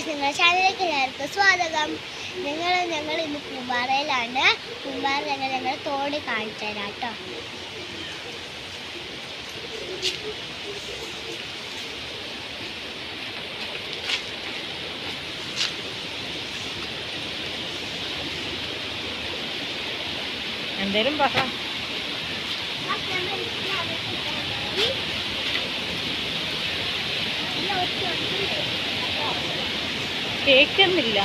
Guys നിങ്ങളുടെ ചാനലിലേക്ക് എല്ലാവർക്കും സ്വാഗതം. ഞങ്ങൾ ഞങ്ങൾ ഇന്ന് പൂമ്പാറയിലാണ്. പൂമ്പാറ ഞങ്ങൾ ഞങ്ങൾ തോട് കാണിച്ചു തരാം കേട്ടോ. എന്തേലും പറ. കേൾക്കുന്നില്ല.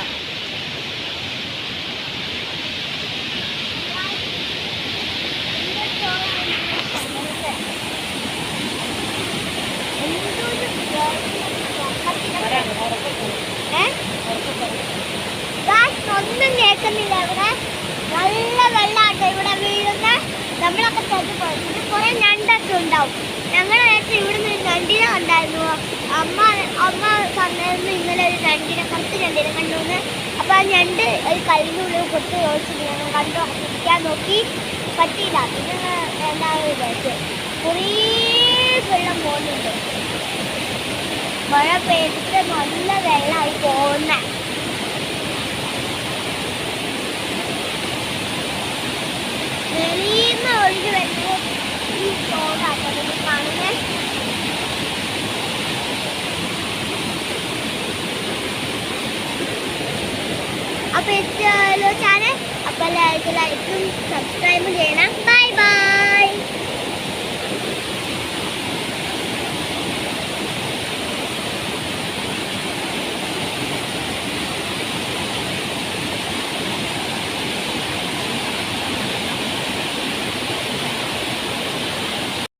ഒന്നും കേൾക്കുന്നില്ല ഇവിടെ. നല്ല വെള്ളമാട്ടോ ഇവിടെ വീഴുന്ന. നമ്മളൊക്കെ ചെന്ന് പോയി ഇത് ഞണ്ടൊക്കെ ഉണ്ടാവും. ഞങ്ങൾ നേരത്തെ ഇവിടുന്ന് പറഞ്ഞായിരുന്നു ഇന്നലെ ഒരു രണ്ടിനെ കുറച്ച് രണ്ടിനെ കണ്ടു കണ്ടുവന്ന് അപ്പൊ ആ ഞണ്ട് ഒരു കല്ലിനുള്ളിൽ കൊത്തു ചോദിച്ചിട്ട് ഞങ്ങൾ കണ്ടു. പിടിക്കാൻ നോക്കി. പറ്റിയില്ല. പിന്നെ എന്താണെന്ന് വിചാരിച്ചു കുറേ വെള്ളം പോകുന്നുണ്ട്. മഴ പെയ്തിട്ട് നല്ല അപ്പൊ എത്തിയാലോ ചാനൽ അപ്പോൾ ലൈക്കും സബ്സ്ക്രൈബും ചെയ്യണം.